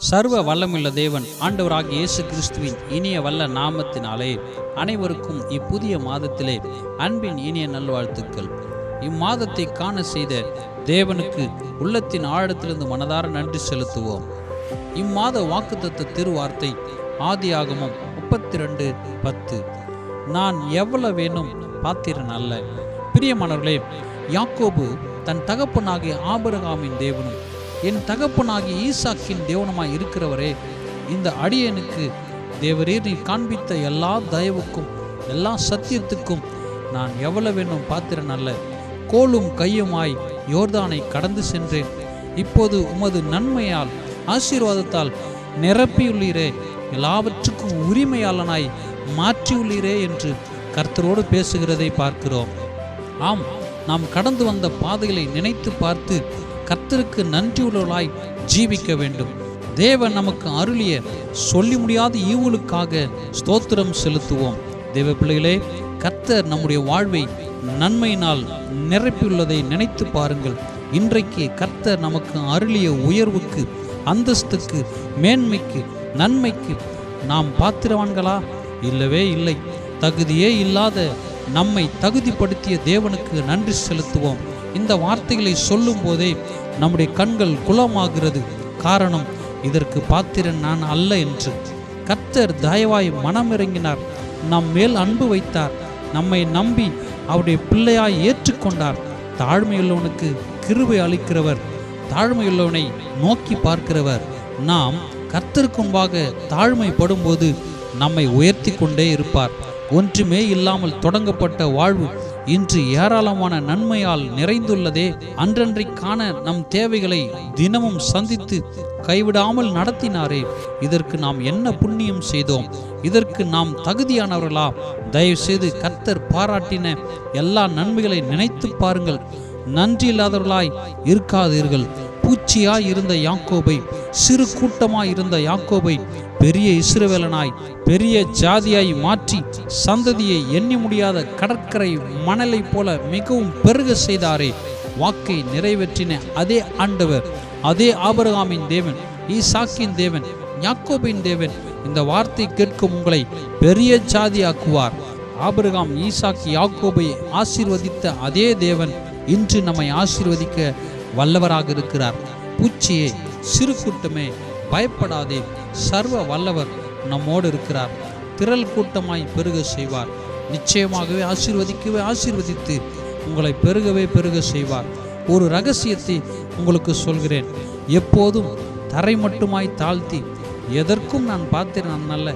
சர்வ வல்லமுள்ள தேவன் ஆண்டவராக இயேசு கிறிஸ்துவின் இனிய வல்ல நாமத்தினாலே அனைவருக்கும் இப்புதிய மாதத்திலே அன்பின் இனிய நல்வாழ்த்துக்கள். இம்மாதத்தை காண செய்த தேவனுக்கு உள்ளத்தின் ஆழத்திலிருந்து மனதார நன்றி செலுத்துவோம். இம்மாத வாக்குத்தத்த திருவார்த்தை ஆதியாகமம் முப்பத்தி ரெண்டு பத்து. நான் எவ்வளவு வேணும் பாத்திரன் அல்ல. பிரியமானவர்களே யாக்கோபு தன் தகப்பனாகிய ஆபரகாமின் தேவனும் என் தகப்பனாகிய ஈசாக்கின் தேவனமாய் இருக்கிறவரே இந்த அடியனுக்கு தேவரீர் நீ காண்பித்த எல்லா தயவுக்கும் எல்லா சத்தியத்துக்கும் நான் எவ்வளவென்னும் பாத்திரன் அல்ல. கோலும் கையுமாய் யோர்தானை கடந்து சென்றேன். இப்போது உமது நன்மையால் ஆசீர்வாதத்தால் நிரப்பியுள்ளீரே எல்லாவற்றுக்கும் உரிமையாளனாய் மாற்றியுள்ளீரே என்று கர்த்தரோடு பேசுகிறதை பார்க்கிறோம். ஆம் நாம் கடந்து வந்த பாதைகளை நினைத்து பார்த்து கர்த்தருக்கு நன்றியுள்ளவர்களாய் ஜீவிக்க வேண்டும். தேவன் நமக்கு அருளிய சொல்லி முடியாத ஈவுகளுக்காக ஸ்தோத்திரம் செலுத்துவோம். தேவ பிள்ளைகளே கர்த்தர் நம்முடைய வாழ்வை நன்மையினால் நிரப்பியுள்ளதை நினைத்து பாருங்கள். இன்றைக்கு கர்த்தர் நமக்கு அருளிய உயர்வுக்கு அந்தஸ்துக்கு மேன்மைக்கு நன்மைக்கு நாம் பாத்திரவான்களா? இல்லவே இல்லை. தகுதியே இல்லாத நம்மை தகுதிப்படுத்திய தேவனுக்கு நன்றி செலுத்துவோம். இந்த வார்த்தைகளை சொல்லும் போதே நம்முடைய கண்கள் குலமாகிறது காரணம் இதற்கு பாத்திரன் நான் அல்ல என்று. கர்த்தர் தயவாய் மனமிறங்கினார். நம் மேல் அன்பு வைத்தார். நம்மை நம்பி அவருடைய பிள்ளையாய் ஏற்றுக்கொண்டார். தாழ்மையுள்ளவனுக்கு கிருபை அளிக்கிறவர். தாழ்மையுள்ளவனை நோக்கி பார்க்கிறவர். நாம் கர்த்தருக்கும்பாக தாழ்மைப்படும்போது நம்மை உயர்த்தி கொண்டே இருப்பார். ஒன்றுமே இல்லாமல் தொடங்கப்பட்ட வாழ்வு இன்று ஏராளமான நன்மையால் நிறைந்துள்ளதே. அன்றன்றைக்கான நம் தேவைகளை தினமும் சந்தித்து கைவிடாமல் நடத்தினாரே. இதற்கு நாம் என்ன புண்ணியம் செய்தோம்? இதற்கு நாம் தகுதியானவர்களா? தயவு செய்து கர்த்தர் பாராட்டின எல்லா நன்மைகளை நினைத்து பாருங்கள். நன்றி இல்லாதவர்களாய் இருக்காதீர்கள். பூச்சியாய் இருந்த யாக்கோபை சிறு கூட்டமாய் இருந்த யாக்கோபை பெரிய இஸ்ரவேலனாய் பெரிய ஜாதியாய் மாற்றி சந்ததியை எண்ணி முடியாத கடற்கரை மணலை போல மிகவும் பெருக செய்தாரே. வாக்கை நிறைவேற்றின அதே ஆண்டவர் அதே ஆபரகாமின் தேவன் ஈசாக்கின் தேவன் யாக்கோபின் தேவன் இந்த வார்த்தை கேட்கும் உங்களை பெரிய ஜாதியாக்குவார். ஆபிரகாம் ஈசாக் யாக்கோபை ஆசீர்வதித்த அதே தேவன் இன்று நம்மை ஆசீர்வதிக்க வல்லவராக இருக்கிறார். பூச்சியே சிறு கூட்டமே பயப்படாதே. சர்வ வல்லவர் நம்மோடு இருக்கிறார். திரள் கூட்டமாய் பெருக செய்வார். நிச்சயமாகவே ஆசீர்வதிக்கவே ஆசீர்வதித்து உங்களை பெருகவே பெருக செய்வார். ஒரு ரகசியத்தை உங்களுக்கு சொல்கிறேன். எப்போதும் தரை மட்டுமாய் தாழ்த்தி எதற்கும் நான் பார்த்தேன் நல்ல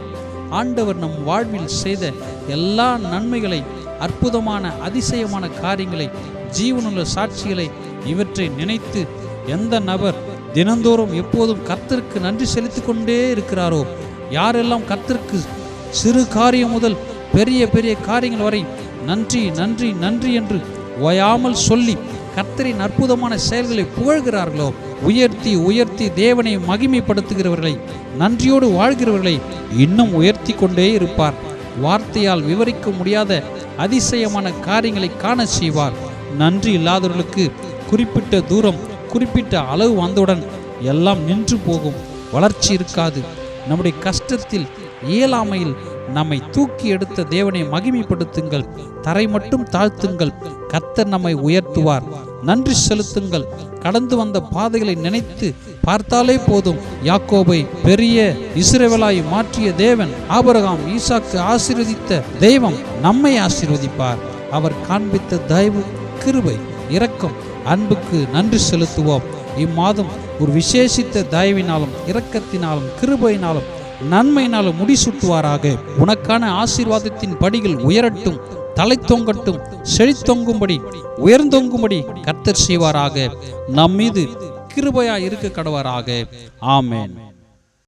ஆண்டவர் நம் வாழ்வில் செய்த எல்லா நன்மைகளை அற்புதமான அதிசயமான காரியங்களை ஜீவனுள்ள சாட்சிகளை இவற்றை நினைத்து எந்த நபர் தினந்தோறும் எப்போதும் கர்த்தருக்கு நன்றி செலுத்தி கொண்டே இருக்கிறாரோ? யாரெல்லாம் கர்த்தருக்கு சிறு காரியம் முதல் பெரிய பெரிய காரியங்கள் வரை நன்றி நன்றி நன்றி என்று ஓயாமல் சொல்லி கர்த்தரின் அற்புதமான செயல்களை புகழ்கிறார்களோ? உயர்த்தி உயர்த்தி தேவனை மகிமைப்படுத்துகிறவர்களை நன்றியோடு வாழ்கிறவர்களை இன்னும் உயர்த்தி கொண்டே இருப்பார். வார்த்தையால் விவரிக்க முடியாத அதிசயமான காரியங்களை காண செய்வார். நன்றி இல்லாதவர்களுக்கு குறிப்பிட்ட தூரம் குறிப்பிட்ட அளவு வந்தவுடன் எல்லாம் நின்று போகும். வளர்ச்சி இருக்காது. நம்முடைய கஷ்டத்தில் இயலாமையில் நம்மை தூக்கி எடுத்த தேவனை மகிமைப்படுத்துங்கள். தரை மட்டும் தாழ்த்துங்கள். கர்த்தர் நம்மை உயர்த்துவார். நன்றி செலுத்துங்கள். கடந்து வந்த பாதைகளை நினைத்து பார்த்தாலே போதும். யாக்கோபை பெரிய இஸ்ரேவலாய் மாற்றிய தேவன் ஆபரகாம் ஈசாக்கு ஆசீர்வதித்த தெய்வம் நம்மை ஆசீர்வதிப்பார். அவர் காண்பித்த தயவு கிருபை இரக்கம் அன்புக்கு நன்றி செலுத்துவோம். இம்மாதம் ஒரு விசேஷித்த தயவினாலும் இரக்கத்தினாலும் கிருபையினாலும் நன்மையினாலும் முடிசூட்டுவாராக. உனக்கான ஆசீர்வாதத்தின் படிகள் உயரட்டும் தலை தொங்கட்டும் செழித்தொங்கும்படி உயர்ந்தொங்கும்படி கர்த்தர் செய்வாராக. நம் மீது கிருபையா இருக்க கடவாராக. ஆமேன்.